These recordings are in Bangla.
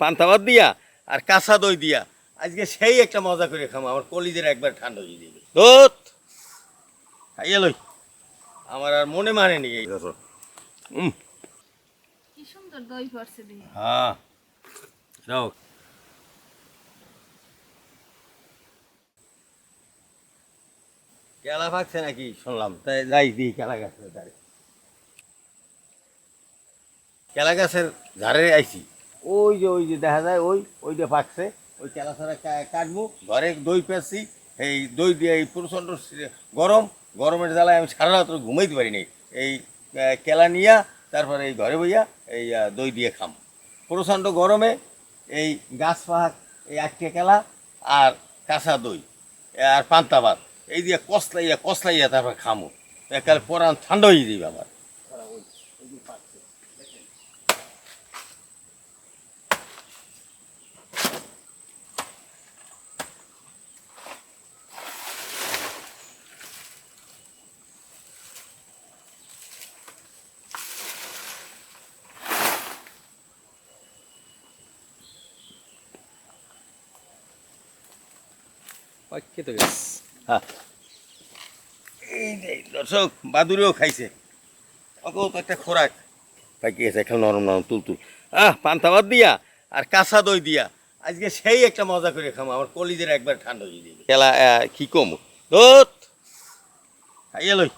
পান্তাবাদ দিয়া আর কাঁচা দই দিয়া। আজকে সেই একটা মজা করে খামো আমার কলিজের একবার ঠান্ডা হয়ে দিবে। দোত খাইয়ে লই। আমার আর মনে মানে নি এই বছর। হুম কি সুন্দর দই পড়ছে দিদি হ্যাঁ। যাও। কেলা পাকছে নাকি? শুনলাম। তাই যাই দিই কেলা গাছের ধারে। কেলা গাছের ধারে আইছি। ওই যে ওই যে দেখা যায়, ওই ওই যে পাকছে ওই কেলা ছাড়া কাটবো। ঘরে দই পেয়েছি। এই দই দিয়ে এই প্রচণ্ড গরম। গরমের জ্বালায় আমি সারা রাত্র ঘুমাইতে পারি নাই এই কেলা নিয়া, তারপরে এই ঘরে বইয়া এই দই দিয়ে খাম। প্রচণ্ড গরমে এই গাছ পাহাক এই আটকে কেলা আর কাঁচা দই আর পান্তা ভাত। এই দিয়ে কসলাইয়া কসলাইয়া তারপর খামো। একালে পরান ঠান্ডা হয়ে যাবে আবার তো গেছে হ্যাঁ এই দর্শক বাদুরেও খাইছে। ওকেও তো একটা খোরাক। এখন নরম নরম তুল তুল আহ পান্তা ভাত দিয়া আর কাঁচা দই দিয়া। আজকে সেই একটা মজা করে খামো। আমার কলিজের একবার ঠান্ডা হয়ে দিবে। খেলা কি কম? দোত খাইয়ে লই।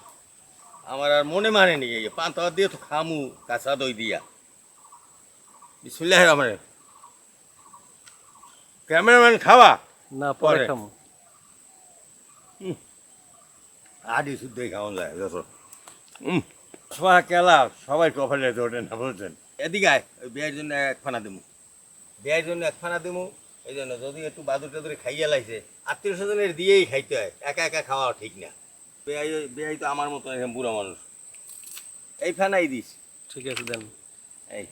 আমার আর মনে মানে নি এই পান্তা ভাত দিয়ে তো খামু কাঁচা দই দিয়া। বিসমিল্লাহ রহমান ক্যামেরাম্যান খাওয়া? না পরে। খামো। আডি শুদ্ধই খাওয়া যায় যত হুম সোয়া কেলা সবাই কপালে জোটে না বলছেন এদিকে আয় ওই বিয়ের জন্য এক ফানা দিমু। বিয়ের জন্য এক ফানা দিমু এই জন্য যদি একটু বাদুর টাদুরে খাইয়া লাইছে আত্মীয় স্বজনের দিয়েই খাইতে হয় একা একা খাওয়া ঠিক না। বেয়াই বেয়াই তো আমার মতো একদম বুড়া মানুষ। এই ফানাই দিস। ঠিক আছে দেন। এই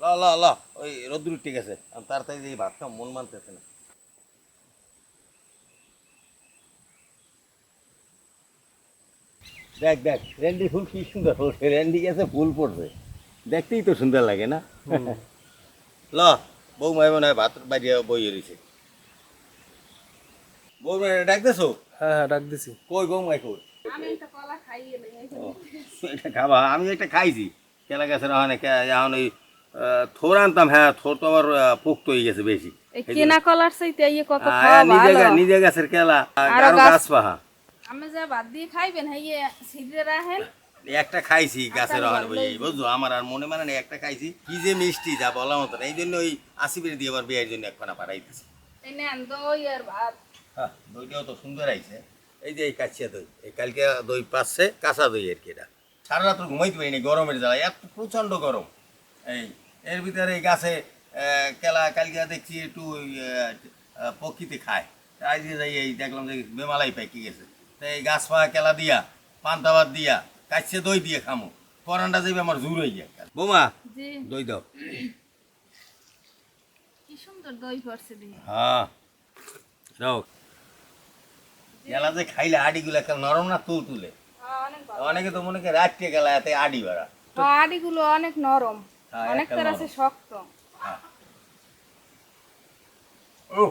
ল ল ল ওই রোদ্রু ঠিক আছে তাড়াতাড়ি এই ভাত মন মানতেছে না। দেখ দেখ রেন্ডি ফুল কি সুন্দর ফুলছে রেন্ডি গেছে ফুল পড়ছে। দেখতেই তো সুন্দর লাগে না? ল বউ মাই মনে হয় ভাত বাড়িয়ে বই রয়েছে বউ মাই ডাকতেছো হ্যাঁ হ্যাঁ ডাক দিছি। কই বউ মাই কই খাবা? আমি একটা খাইছি। কেলা গাছের ওখানে কে- এখন ওই থোর আনতাম হ্যাঁ থোর তো আহ, পোক্ত হয়ে গেছে বেশি। এই কেনা কলার চাইতে ইয়ে কত খাওয়া নিজে গাছের কেলা আরও আরও গাছ- গাছ পাহা আমি যা বাদ দিয়ে খাইবেন হাইয়ে সিদ্ধে রাখেন। একটা খাইছি গাছের ভালোই। বই বুঝছ? আমার আর মনে মানে একটা খাইছি। কি যে মিষ্টি যা বলা মতো এই জন্য ওই আসিবের দিয়ে আবার বিয়ের জন্য একখানা পাঠাইতেছি দই আর ভাত। হ্যাঁ দইটাও তো সুন্দর আইছে। এই যে এই কাছিয়া দই এই কালকে দই পাচ্ছে কাঁচা দই আর কি এটা। সারা রাত্র ঘুমাইতে পারিনি গরমের জ্বালায় এত প্রচণ্ড গরম। এই এর ভিতরে এই গাছে কেলা কালকে দেখছি একটু পক্ষীতে খায়। আজ যে যাই এই দেখলাম যে বেমালাই পাই কি গেছে। তো এই গাছ পাওয়া কেলা দিয়া পান্তাবাদ দিয়া কাছে দই দিয়ে খামো। পরানটা যাবে আমার জোর হয়ে যায় বোমা দই দাও। কি সুন্দর দই পড়ছে দিদি হ্যাঁ দাও। কেলা যে খাইলে আডিগুলো নরম না তুল তুলে? হ্যাঁ, অনেক তো মনে করে রাত্রে গেলা এতে আডি বেড়া। হ্যাঁ, আড়িগুলো অনেক নরম। অনেক তার নরম। আছে শক্ত। ও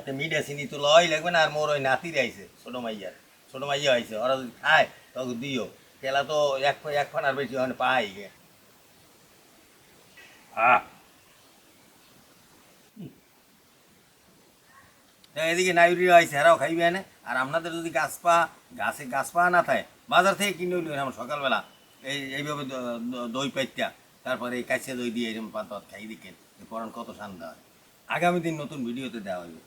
এতে মিডে চিনি তো লয় লাগবে না আর মোর ওই নাতির আইছে ছোট মাইয়ার ছোট মাইয়া আইছে ওরা যদি খায় তখন দিও। কেলা তো এক এক ফানার বেশি ওখানে পাই গে। হ্যাঁ এদিকে নাইরি আইছে এরাও খাইবে এনে। আর আপনাদের যদি গাছ পা গাছে গাছ পা না থাকে বাজার থেকে কিনে উঠবেন আমার সকালবেলা। এই এইভাবে দই পাইটা তারপরে এই কাছে দই দিয়ে এরকম পাত খাই দিকেন পরান কত শান্ত হয় আগামী দিন নতুন ভিডিওতে দেওয়া হইবে।